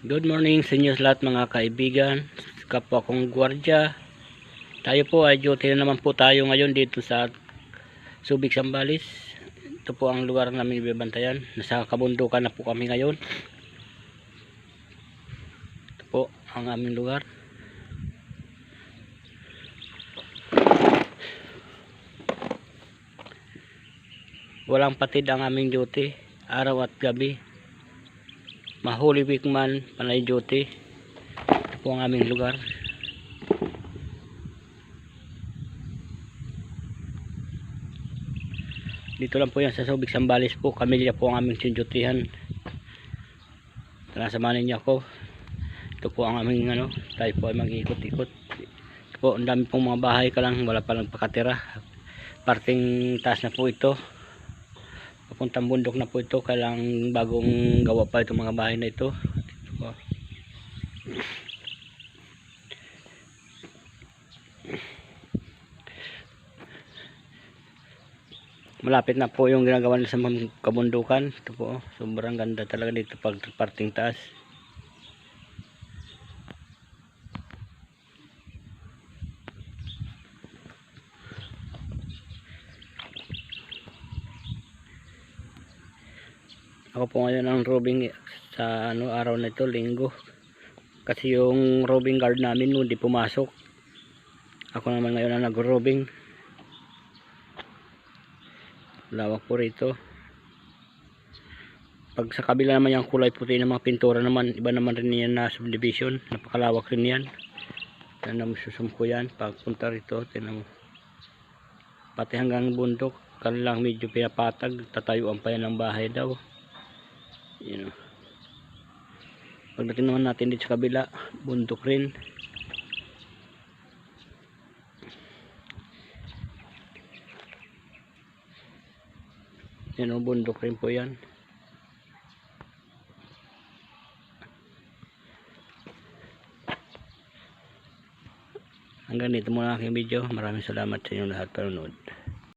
Good morning sa inyo lahat mga kaibigan. Kapwa kong gwardya. Tayo po ay duty na naman po tayo ngayon dito sa Subic Sambales. Ito po ang lugar namin bibantayan. Nasa kabundukan na po kami ngayon. Ito po ang aming lugar. Walang patid ang aming duty. Araw at gabi mahuli week man panay duty. Ito po ang aming lugar. Dito lang po yan sa Subic Sambales po. Kamilya po ang aming sinjutihan tara samanin niyo ako. Ito po ang aming ano tayo po ay mag-ikot-ikot ito po ang dami pong mga bahay ka lang wala pa lang pakatira. Parting taas na po ito papuntang bundok na po ito. Kailang bagong gawa pa itong mga bahay na ito. Ito malapit na po yung ginagawa nila sa kabundukan ito po sobrang ganda talaga dito pag parting taas ako po ngayon ang robing sa ano araw na ito linggo. Kasi yung robing guard namin hindi pumasok. Ako naman ngayon ang nag-robing. Lawak po rito. Pag sa kabila naman yung kulay puti ng mga pintura naman iba naman rin yan na subdivision. Napakalawak rin yan. Yan mo susumpo yan. Pagpunta rito tinan mo. Pati hanggang bundok kanilang medyo pinapatag tatayuan pa yan ng bahay daw yun o. Pagdating naman natin dito sa kabila, bundok rin. Yan o, bundok rin po yan. Hanggang dito muna aking video. Maraming salamat sa inyong lahat panonood.